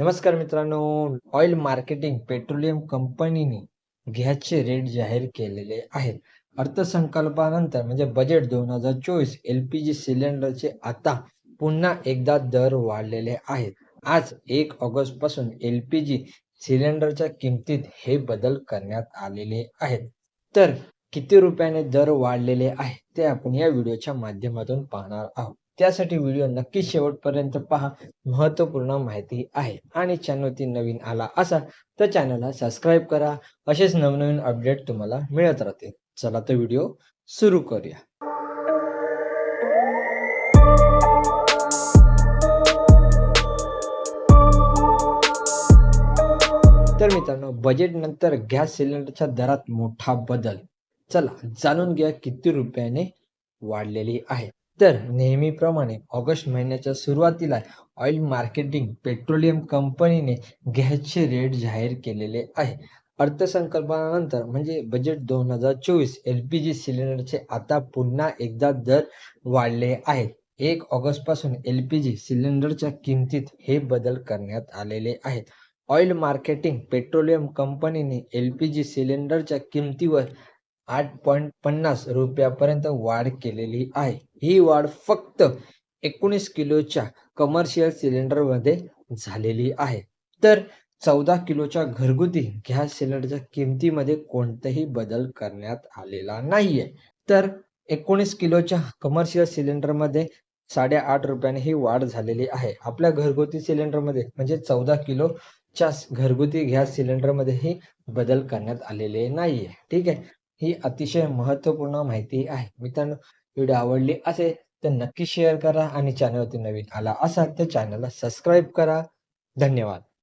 नमस्कार मित्रांनो oil marketing petroleum कंपनीने गॅसचे रेट जाहीर केलेले आहेत. अर्थसंकल्पानंतर म्हणजे बजेट दोन हजार चोवीस एलपीजी सिलेंडरचे आता पुन्हा एकदा दर वाढलेले आहेत. आज एक ऑगस्टपासून एलपीजी सिलेंडरच्या किमतीत हे बदल करण्यात आलेले आहेत. तर किती रुपयाने दर वाढलेले आहे ते आपण या व्हिडिओच्या माध्यमातून पाहणार आहोत. त्यासाठी व्हिडिओ नक्की शेवटपर्यंत पहा. महत्त्वपूर्ण माहिती आहे. आणि चॅनलवरती नवीन आला असा तर चॅनलला सबस्क्राईब करा. असेच नवनवीन अपडेट तुम्हाला मिळत राहतील चला तर व्हिडिओ सुरू करूया. तर मित्रांनो बजेट नंतर गॅस सिलेंडरच्या दरात मोठा बदल. चला जाणून घ्या किती रुपयाने वाढलेली आहे. तर नेहमीप्रमाणे ऑगस्ट महिन्याच्या सुरुवातीला ऑइल मार्केटिंग पेट्रोलियम कंपनीने गॅसचे रेट जाहीर केलेले आहे. अर्थसंकल्पानंतर म्हणजे बजेट दोन हजार चोवीस एल पी जी सिलेंडरचे आता पुन्हा एकदा दर वाढले आहेत. एक ऑगस्टपासून एल पी जी सिलेंडरच्या किमतीत हे बदल करण्यात आलेले आहेत. ऑइल मार्केटिंग पेट्रोलियम कंपनीने एल पी जी सिलेंडरच्या किमतीवर आठ पॉईंट पन्नास रुपयापर्यंत वाढ केलेली आहे. ही वाढ फक्त एकोणीस किलोच्या कमर्शियल सिलेंडरमध्ये झालेली आहे. तर चौदा किलोच्या घरगुती गॅस सिलेंडरच्या किमतीमध्ये कोणताही बदल करण्यात आलेला नाहीये. तर एकोणीस किलोच्या कमर्शियल सिलेंडरमध्ये साडेआठ रुपयाने ही वाढ झालेली आहे. आपल्या घरगुती सिलेंडरमध्ये म्हणजे चौदा किलोच्या घरगुती गॅस सिलेंडरमध्ये ही बदल करण्यात आलेले नाहीये. ठीक आहे? ही अतिशय महत्त्वपूर्ण माहिती आहे. मित्रांनो व्हिडिओ आवडली असेल तर नक्की शेअर करा आणि चॅनलवरती नवीन आला असाल तर चॅनलला सबस्क्राईब करा. धन्यवाद.